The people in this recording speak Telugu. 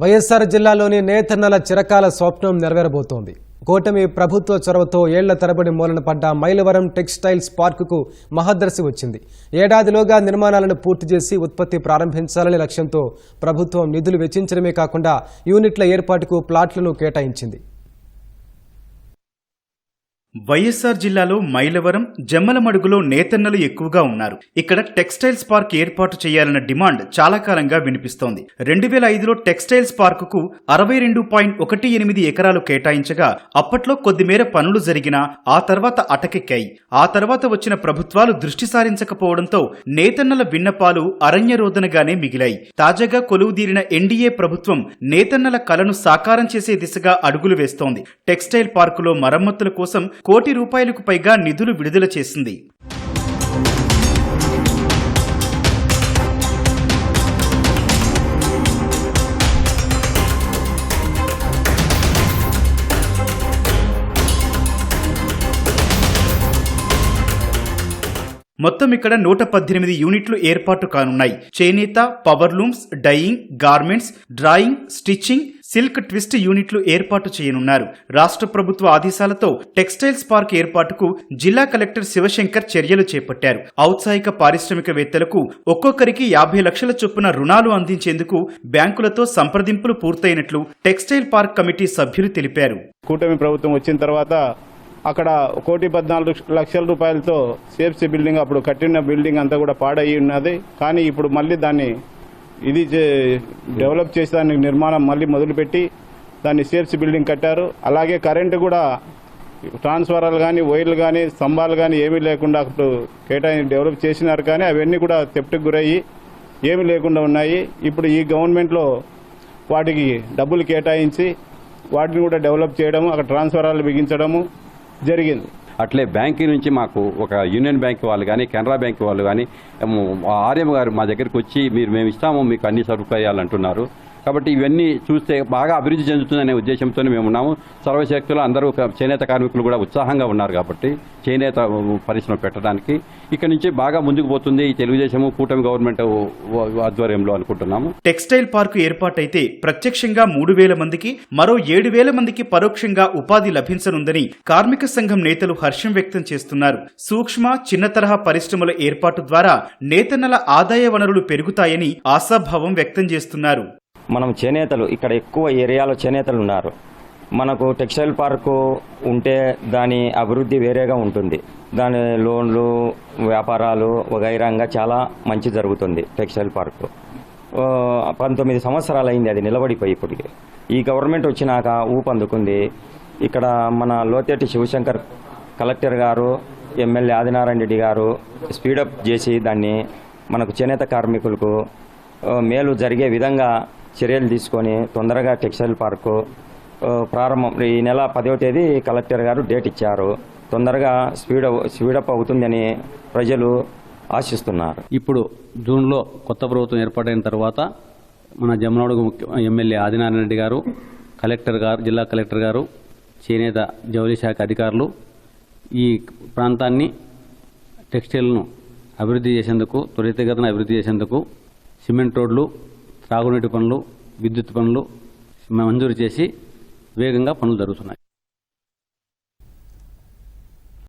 వైఎస్ఆర్ జిల్లాలోని నేతన్నల చిరకాల స్వప్నం నెరవేరబోతోంది. కూటమి ప్రభుత్వ చొరవతో ఏళ్ళ తరబడి మూలన పడ్డ మైలవరం టెక్స్టైల్స్ పార్కుకు మహదర్శి వచ్చింది. ఏడాదిలోగా నిర్మాణాలను పూర్తి చేసి ఉత్పత్తి ప్రారంభించాలనే లక్ష్యంతో ప్రభుత్వం నిధులు వెచ్చించడమే కాకుండా యూనిట్ల ఏర్పాటుకు ప్లాట్లను కేటాయించింది. వైఎస్ఆర్ జిల్లాలో మైలవరం జమ్మలమడుగులో నేతన్నలు ఎక్కువగా ఉన్నారు. ఇక్కడ టెక్స్టైల్స్ పార్క్ ఏర్పాటు చేయాలన్న డిమాండ్ చాలా కాలంగా వినిపిస్తోంది. రెండు వేల ఐదులో టెక్స్టైల్స్ పార్కుకు అరవై రెండు పాయింట్ ఒకటి ఎనిమిది ఎకరాలు కేటాయించగా అప్పట్లో కొద్దిమేర పనులు జరిగినా ఆ తర్వాత అటకెక్కాయి. ఆ తర్వాత వచ్చిన ప్రభుత్వాలు దృష్టి సారించకపోవడంతో నేతన్నల విన్నపాలు అరణ్యరోధనగానే మిగిలాయి. తాజాగా కొలువుదీరిన ఎన్డీఏ ప్రభుత్వం నేతన్నల కలను సాకారం చేసే దిశగా అడుగులు వేస్తోంది. టెక్స్టైల్ పార్కులో మరమ్మతుల కోసం కోటి రూపాయలకు పైగా నిధులు విడుదల చేసింది. మొత్తం ఇక్కడ నూట పద్దెనిమిది యూనిట్లు ఏర్పాటు కానున్నాయి. చేనేత power looms dyeing garments drawing stitching silk twist యూనిట్లు ఏర్పాటు చేయనున్నారు. రాష్ట్ర ప్రభుత్వ ఆదేశాలతో టెక్స్టైల్స్ పార్క్ ఏర్పాటుకు జిల్లా కలెక్టర్ శివశంకర్ చర్యలు చేపట్టారు. ఔత్సాహిక పారిశ్రామికవేత్తలకు ఒక్కొక్కరికి యాభై లక్షల చొప్పున రుణాలు అందించేందుకు బ్యాంకులతో సంప్రదింపులు పూర్తయినట్లు టెక్స్టైల్ పార్క్ కమిటీ సభ్యులు తెలిపారు. కూటమి ప్రభుత్వం వచ్చిన తర్వాత అక్కడ కోటి పద్నాలుగు లక్షల రూపాయలతో సేఫ్సీ బిల్డింగ్ అప్పుడు కట్టిన బిల్డింగ్ అంతా కూడా పాడయి ఉన్నది కానీ ఇప్పుడు మళ్ళీ దాన్ని ఇది డెవలప్ చేసి దానికి నిర్మాణం మళ్ళీ మొదలుపెట్టి దాన్ని సిఎఫ్సి బిల్డింగ్ కట్టారు. అలాగే కరెంటు కూడా ట్రాన్స్ఫారాలు కానీ వైర్లు కానీ స్తంభాలు కానీ ఏమీ లేకుండా అప్పుడు కేటాయి డెవలప్ చేసినారు కానీ అవన్నీ కూడా తెప్పటికి గురయ్యి ఏమీ లేకుండా ఉన్నాయి. ఇప్పుడు ఈ గవర్నమెంట్లో వాటికి డబ్బులు కేటాయించి వాటిని కూడా డెవలప్ చేయడము అక్కడ ట్రాన్స్ఫారాలు బిగించడము జరిగింది. అట్లే బ్యాంక్ నుంచి మాకు ఒక యూనియన్ బ్యాంక్ వాళ్ళు కానీ కెనరా బ్యాంక్ వాళ్ళు కానీ ఆర్యం గారు మా దగ్గరికి వచ్చి మీరు మేము ఇస్తాము మీకు అన్ని సదుపాయాలు అంటున్నారు. కాబట్టి ఇవన్నీ చూస్తే బాగా అభివృద్ధి చెందుతుందనే ఉద్దేశంతోనే మేము ఉన్నాము. సర్వశక్తులు అందరూ చేనేత కార్మికులు కూడా ఉత్సాహంగా ఉన్నారు కాబట్టి చేనేత పరిశ్రమ పెట్టడానికి. ఇక్కడ నుంచి బాగా ముందుకు పోతుంది ఈ తెలుగుదేశము కూటమి గవర్నమెంట్ ఆధ్వర్యంలో అనుకుంటున్నాము. టెక్స్టైల్ పార్కు ఏర్పాటైతే ప్రత్యక్షంగా మూడు వేల మందికి మరో ఏడు వేల మందికి పరోక్షంగా ఉపాధి లభించనుందని కార్మిక సంఘం నేతలు హర్షం వ్యక్తం చేస్తున్నారు. సూక్ష్మ చిన్న తరహా పరిశ్రమల ఏర్పాటు ద్వారా నేతన్నల ఆదాయ వనరులు పెరుగుతాయని ఆశాభావం వ్యక్తం చేస్తున్నారు. మనం చేనేతలు ఇక్కడ ఎక్కువ ఏరియాలో చేనేతలు ఉన్నారు. మనకు టెక్స్టైల్ పార్కు ఉంటే దాని అభివృద్ధి వేరేగా ఉంటుంది. దాని లోన్లు వ్యాపారాలు వగైరంగా చాలా మంచి జరుగుతుంది టెక్స్టైల్ పార్కు. పంతొమ్మిది సంవత్సరాలు అయింది అది నిలబడిపోయి ఇప్పటికి. ఈ గవర్నమెంట్ వచ్చినాక ఊపందుకుంది ఇక్కడ మన లోతేటి శివశంకర్ కలెక్టర్ గారు ఎమ్మెల్యే ఆదినారాయణ రెడ్డి గారు స్పీడప్ చేసి దాన్ని మనకు చేనేత కార్మికులకు మేలు జరిగే విధంగా చర్యలు తీసుకొని తొందరగా టెక్స్టైల్ పార్కు ప్రారంభం. ఈ నెల పదవ తేదీ కలెక్టర్ గారు డేట్ ఇచ్చారు. తొందరగా స్పీడ్ స్పీడప్ అవుతుందని ప్రజలు ఆశిస్తున్నారు. ఇప్పుడు జూన్లో కొత్త ప్రభుత్వం ఏర్పాటైన తర్వాత మన జమ్మనాడుగు ఎమ్మెల్యే ఆదినారాయణ రెడ్డి గారు కలెక్టర్ గారు జిల్లా కలెక్టర్ గారు చేనేత జౌలి శాఖ అధికారులు ఈ ప్రాంతాన్ని టెక్స్టైల్ను అభివృద్ధి చేసేందుకు త్వరితగతిన అభివృద్ధి చేసేందుకు సిమెంట్ రోడ్లు త్రాగునీటి పనులు విద్యుత్ పనులు మంజూరు చేసి వేగంగా పనులు జరుగుతున్నాయి.